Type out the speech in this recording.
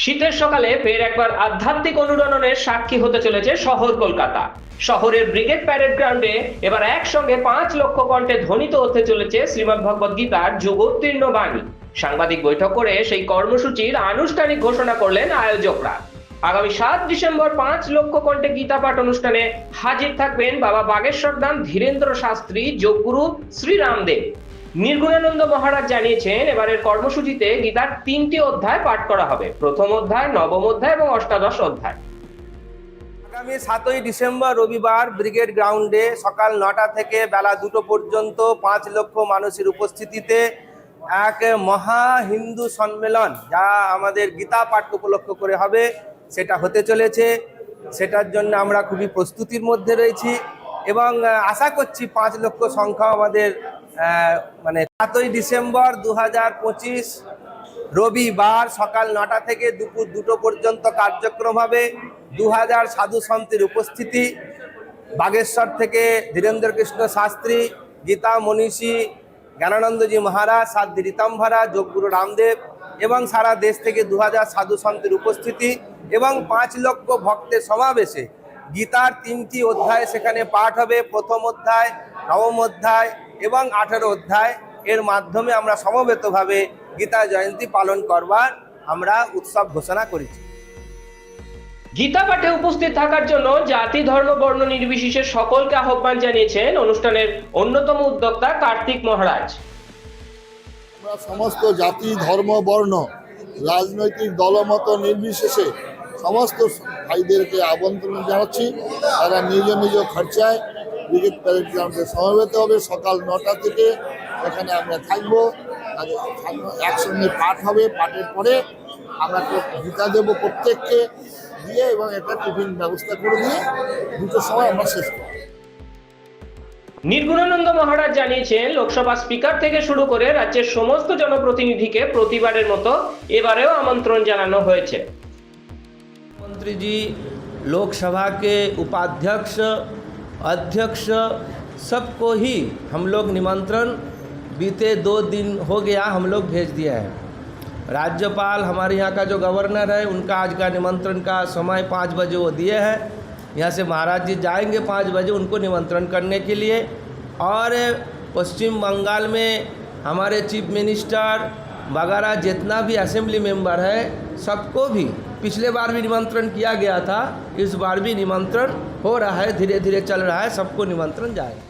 শীতের সকালে ফের একবার আধ্যাত্মিক অনুরণনের সাক্ষী হতে চলেছে শহর কলকাতা। শহরের ব্রিগেড প্যারেড গ্রাউন্ডে এবার একসঙ্গে পাঁচ লক্ষ কণ্ঠে ধ্বনিত হতে চলেছে শ্রীমদ ভগবদ গীতার যোগোত্তীর্ণ বাণী। সাংবাদিক বৈঠক করে সেই কর্মসূচির আনুষ্ঠানিক ঘোষণা করলেন আয়োজকরা। আগামী সাত ডিসেম্বর পাঁচ লক্ষ কণ্ঠে গীতা পাঠ অনুষ্ঠানে হাজির থাকবেন বাবা বাগেশ্বর দাম ধীরেন্দ্র শাস্ত্রী, যোগগুরু শ্রীরামদেব নির্গুণানন্দ মহারাজ জানিয়েছেন, এবারের কর্মসূচিতে গীতার তিনটি অধ্যায় পাঠ করা হবে। প্রথম অধ্যায়, নবম অধ্যায় এবং অষ্টাদশ অধ্যায়। আগামী সাতই ডিসেম্বর রবিবার ব্রিগেড গ্রাউন্ডে সকাল নটা থেকে বেলা দুটো পর্যন্ত পাঁচ লক্ষ মানুষের উপস্থিতিতে এক মহা হিন্দু সম্মেলন যা আমাদের গীতা পাঠ উপলক্ষ করে হবে, সেটা হতে চলেছে। সেটার জন্য আমরা খুবই প্রস্তুতির মধ্যে রয়েছি এবং আশা করছি পাঁচ লক্ষ সংখ্যা আমাদের মানে সাতই ডিসেম্বর দু হাজার পঁচিশ রবিবার সকাল নটা থেকে দুপুর দুটো পর্যন্ত কার্যক্রম হবে। দু হাজার সাধু সন্তের উপস্থিতি। বাগেশ্বর থেকে ধীরেন্দ্র কৃষ্ণ শাস্ত্রী, গীতা মনীষী, জ্ঞানানন্দজি মহারাজ, সাধ্বী রীতাম্ভরা, যোগগুরু রামদেব এবং সারা দেশ থেকে দু হাজার সাধু সন্তের উপস্থিতি এবং পাঁচ লক্ষ ভক্তের সমাবেশে গীতার তিনটি অধ্যায় সেখানে পাঠ হবে। প্রথম অধ্যায়, নবম অধ্যায় এবং আঠেরো অধ্যায় এর মাধ্যমে আমরা সমবেতভাবে গীতা জয়ন্তী পালন করবার আমরা উৎসব ঘোষণা করেছি। গীতা পাঠে উপস্থিত থাকার জন্য জাতি ধর্ম বর্ণ নির্বিশেষে সকলকে আহ্বান জানিয়েছেন অনুষ্ঠানের অন্যতম উদ্যোক্তা কার্তিক মহারাজ। আমরা সমস্ত জাতি ধর্ম বর্ণ রাজনৈতিক দলমত নির্বিশেষে সমস্ত ভাইদেরকে আমন্ত্রণ জানাচ্ছি। তারা নিজ নিজ খরচায় ব্রিগেড প্যারেড গ্রাউন্ডে সমবেত হবে সকাল নটা থেকে এখানে আমরা থাকবো আর থাকবো- একসঙ্গে পাঠ হবে পাঠের পরে আমরা তো গীতা দেবো প্রত্যেককে দিয়ে এবং একটা টিফিন ব্যবস্থা করে দিয়ে দুটোর সময় আমরা শেষ করবো নির্গুণানন্দ মহারাজ জানিয়েছেন লোকসভা স্পিকার থেকে শুরু করে রাজ্যের সমস্ত জনপ্রতিনিধিকে প্রতিবারের মতো এবারেও আমন্ত্রণ জানানো হয়েছে मंत्री जी लोकसभा के उपाध्यक्ष अध्यक्ष, सबको ही हम लोग निमंत्रण। बीते दो दिन हो गया, हम लोग भेज दिया है। राज्यपाल हमारे यहाँ का जो गवर्नर है, उनका आज का निमंत्रण का समय पाँच बजे वो दिए हैं। यहाँ से महाराज जी जाएँगे पाँच बजे उनको निमंत्रण करने के लिए। और पश्चिम बंगाल में हमारे चीफ मिनिस्टर वगैरह जितना भी असेंबली मेंबर है, सबको भी पिछले बार भी निमंत्रण किया गया था, इस बार भी निमंत्रण हो रहा है धीरे धीरे चल रहा है, सबको निमंत्रण जाएगा